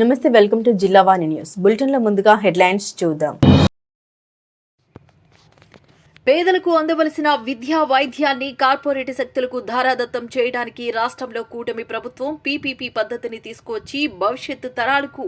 నమస్తే welcome to జిల్లా వాణి news. బులెటిన్లో ముందుగా హెడ్లైన్స్ చూద్దాం. పేదలకు అందవలసిన విద్యా వైద్యాన్ని కార్పొరేట్ శక్తులకు ధారాదత్తం చేయడానికి రాష్ట్రంలో కూటమి ప్రభుత్వం పీపీపీ పద్ధతిని తీసుకువచ్చి భవిష్యత్తు తరాలకు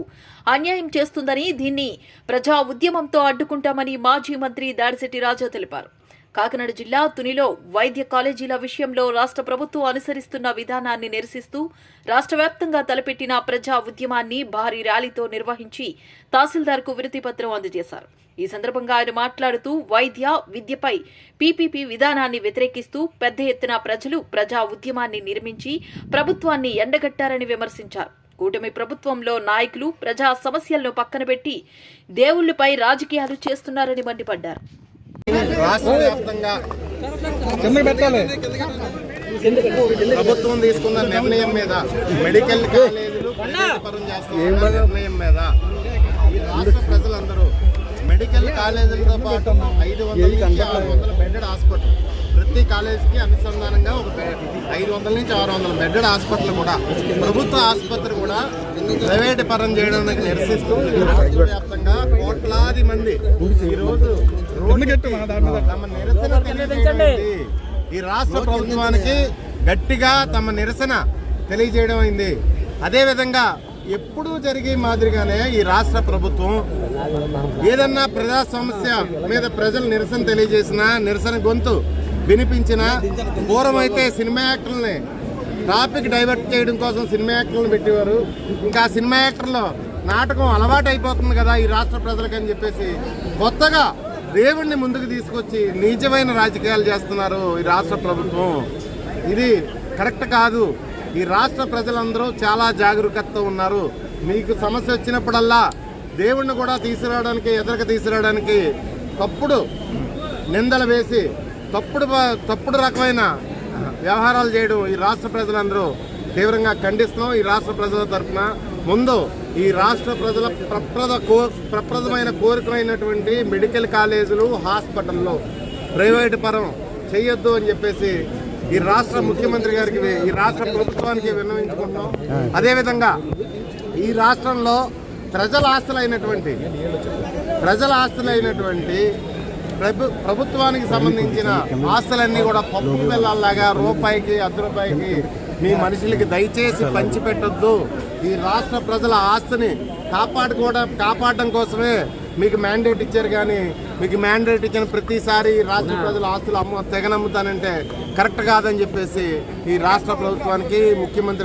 అన్యాయం చేస్తుందని దీన్ని ప్రజా ఉద్యమంతో అడ్డుకుంటామని మాజీ మంత్రి దాడిశెట్టి రాజా తెలిపారు. కాకినాడ జిల్లా తునిలో వైద్య కాలేజీల విషయంలో రాష్ట్ర ప్రభుత్వం అనుసరిస్తున్న విధానాన్ని నిరసిస్తూ రాష్ట్ర వ్యాప్తంగా తలపెట్టిన ప్రజా ఉద్యమాన్ని భారీ ర్యాలీతో నిర్వహించి తహసీల్దార్కు వినతిపత్రం అందజేశారు. ఈ సందర్భంగా ఆయన మాట్లాడుతూ వైద్య విద్యపై పీపీపీ విధానాన్ని వ్యతిరేకిస్తూ పెద్ద ఎత్తున ప్రజలు ప్రజా ఉద్యమాన్ని నిర్మించి ప్రభుత్వాన్ని ఎండగట్టారని విమర్శించారు. కూటమి ప్రభుత్వంలో నాయకులు ప్రజా సమస్యలను పక్కన పెట్టి దేవుళ్ళపై రాజకీయాలు చేస్తున్నారని మండిపడ్డారు. రాష్ట్ర వ్యాప్తంగా ప్రభుత్వం తీసుకున్న నిర్ణయం మీద మెడికల్ కాలేజీలు చేస్తున్న నిర్ణయం మీద ఈ రాష్ట్ర ప్రజలందరూ మెడికల్ కాలేజీలతో పాటు ఐదు వందల నుంచి ఆరు వందల బెడెడ్ హాస్పిటల్. ప్రతి కాలేజీకి అనుసంధానంగా ఒక ఐదు వందల నుంచి ఆరు వందల బెడెడ్ హాస్పిటల్ కూడా ప్రభుత్వ ఆసుపత్రి కూడా ప్రైవేట్ పరం చేయడానికి నిరసిస్తూ రాష్ట్ర వ్యాప్తంగా కోట్లాది మంది ఈ ఈ రాష్ట్ర ప్రభుత్వానికి గట్టిగా తమ నిరసన తెలియజేయడం అయింది. అదేవిధంగా ఎప్పుడూ జరిగే మాదిరిగానే ఈ రాష్ట్ర ప్రభుత్వం ఏదన్నా ప్రజా సమస్య మీద ప్రజలు నిరసన తెలియజేసిన నిరసన గొంతు వినిపించిన పూర్వం అయితే సినిమా యాక్టర్లని ట్రాఫిక్ డైవర్ట్ చేయడం కోసం సినిమా యాక్టర్లను పెట్టేవారు. ఇంకా సినిమా యాక్టర్లో నాటకం అలవాటు అయిపోతుంది కదా ఈ రాష్ట్ర ప్రజలకు అని చెప్పేసి కొత్తగా దేవుణ్ణి ముందుకు తీసుకొచ్చి నీచమైన రాజకీయాలు చేస్తున్నారు ఈ రాష్ట్ర ప్రభుత్వం. ఇది కరెక్ట్ కాదు. ఈ రాష్ట్ర ప్రజలందరూ చాలా జాగరూకతతో ఉన్నారు. మీకు సమస్య వచ్చినప్పుడల్లా దేవుణ్ణి కూడా తీసుకురావడానికి ఎదురుకు తీసుకురావడానికి తప్పుడు నిందలు వేసి తప్పుడు తప్పుడు రకమైన వ్యవహారాలు చేయడం ఈ రాష్ట్ర ప్రజలందరూ తీవ్రంగా ఖండిస్తున్నాం. ఈ రాష్ట్ర ప్రజల తరఫున ముందు ఈ రాష్ట్ర ప్రజల ప్రప్రద కో ప్రప్రదమైన కోరికమైనటువంటి మెడికల్ కాలేజీలు హాస్పిటల్లో ప్రైవేటు పరం చేయొద్దు అని చెప్పేసి ఈ రాష్ట్ర ముఖ్యమంత్రి గారికి ఈ రాష్ట్ర ప్రభుత్వానికి విన్నవించుకుంటున్నాం. అదేవిధంగా ఈ రాష్ట్రంలో ప్రజల ఆస్తులైనటువంటి ప్రజల ఆస్తులైనటువంటి ప్రభు ప్రభుత్వానికి సంబంధించిన ఆస్తులన్నీ కూడా పప్పు పిల్లల్లాగా రూపాయికి అర్ధ రూపాయికి మీ మనుషులకి దయచేసి పంచిపెట్టొద్దు. ఈ రాష్ట్ర ప్రజల ఆస్తిని కాపాడుకోవడం కాపాడడం కోసమే మీకు మ్యాండేట్ ఇచ్చారు కానీ మీకు మ్యాండేట్ ఇచ్చిన ప్రతిసారి ఈ రాష్ట్ర ప్రజల ఆస్తులు అమ్మ తెగనమ్ముతానంటే కరెక్ట్ కాదని చెప్పేసి ఈ రాష్ట్ర ప్రభుత్వానికి ముఖ్యమంత్రి